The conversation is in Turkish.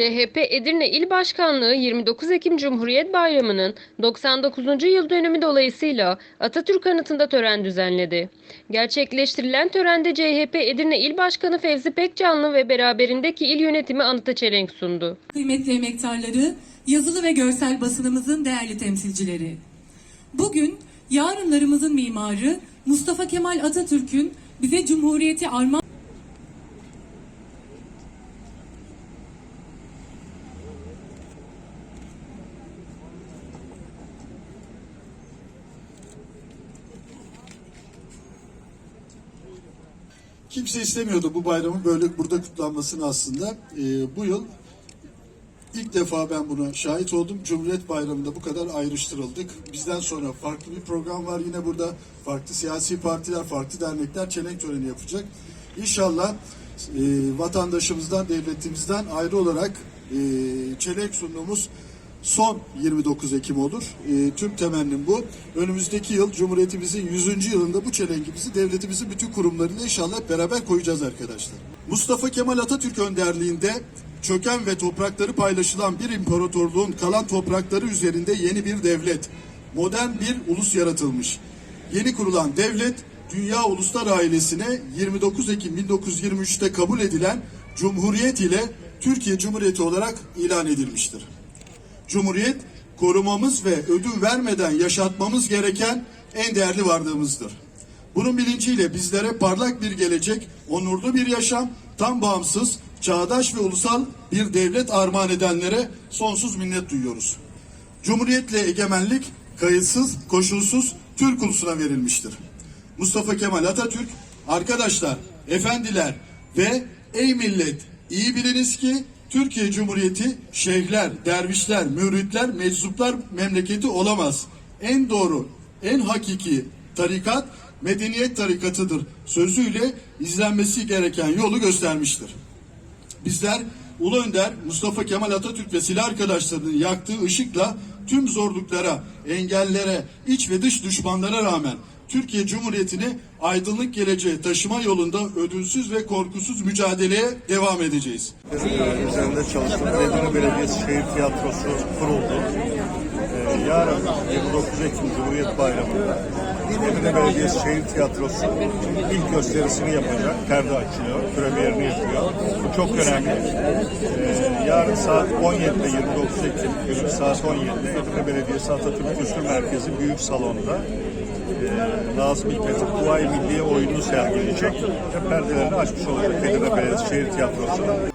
CHP Edirne İl Başkanlığı 29 Ekim Cumhuriyet Bayramı'nın 99. yıl dönümü dolayısıyla Atatürk Anıtı'nda tören düzenledi. Gerçekleştirilen törende CHP Edirne İl Başkanı Fevzi Pekcanlı ve beraberindeki il yönetimi anıta çelenk sundu. Kıymetli emektarları, yazılı ve görsel basınımızın değerli temsilcileri. Bugün yarınlarımızın mimarı Mustafa Kemal Atatürk'ün bize Cumhuriyeti armağan Kimse istemiyordu bu bayramın böyle burada kutlanmasını aslında. Ee, bu yıl ilk defa ben buna şahit oldum. Cumhuriyet Bayramı'nda bu kadar ayrıştırıldık. Bizden sonra farklı bir program var yine burada. Farklı siyasi partiler, farklı dernekler çelenk töreni yapacak. İnşallah e, vatandaşımızdan, devletimizden ayrı olarak e, çelenk sunduğumuz son 29 Ekim olur. E, tüm temennim bu. Önümüzdeki yıl Cumhuriyetimizin 100. yılında bu çelenkimizi devletimizin bütün kurumlarıyla inşallah beraber koyacağız arkadaşlar. Mustafa Kemal Atatürk önderliğinde çöken ve toprakları paylaşılan bir imparatorluğun kalan toprakları üzerinde yeni bir devlet, modern bir ulus yaratılmış. Yeni kurulan devlet Dünya Uluslar Ailesi'ne 29 Ekim 1923'te kabul edilen Cumhuriyet ile Türkiye Cumhuriyeti olarak ilan edilmiştir. Cumhuriyet korumamız ve ödün vermeden yaşatmamız gereken en değerli varlığımızdır. Bunun bilinciyle bizlere parlak bir gelecek, onurlu bir yaşam, tam bağımsız, çağdaş ve ulusal bir devlet armağan edenlere sonsuz minnet duyuyoruz. Cumhuriyetle egemenlik kayıtsız, koşulsuz Türk ulusuna verilmiştir. Mustafa Kemal Atatürk, arkadaşlar, efendiler ve ey millet iyi biliniz ki Türkiye Cumhuriyeti şeyhler, dervişler, müritler, meczuplar memleketi olamaz. En doğru, en hakiki tarikat medeniyet tarikatıdır sözüyle izlenmesi gereken yolu göstermiştir. Bizler Ulu Önder Mustafa Kemal Atatürk ve silah arkadaşlarının yaktığı ışıkla tüm zorluklara, engellere, iç ve dış düşmanlara rağmen Türkiye Cumhuriyeti'ni aydınlık geleceğe taşıma yolunda ödülsüz ve korkusuz mücadeleye devam edeceğiz. üzerinde çalıştım. Edirne Belediyesi Şehir Tiyatrosu kuruldu. Ee, yarın 29 Ekim Cumhuriyet Bayramı'nda Edirne Belediyesi Şehir Tiyatrosu ilk gösterisini yapacak. Perde açılıyor, premierini yapıyor. Bu çok önemli. Ee, yarın saat 17'de 29 Ekim günü saat 17'de Edirne Belediyesi Atatürk Kültür Merkezi Büyük Salon'da Nazım Hikmet'in Kuvayi Milliye oyununu sergileyecek ve perdelerini açmış olacak Edirne Belediyesi Şehir Tiyatrosu.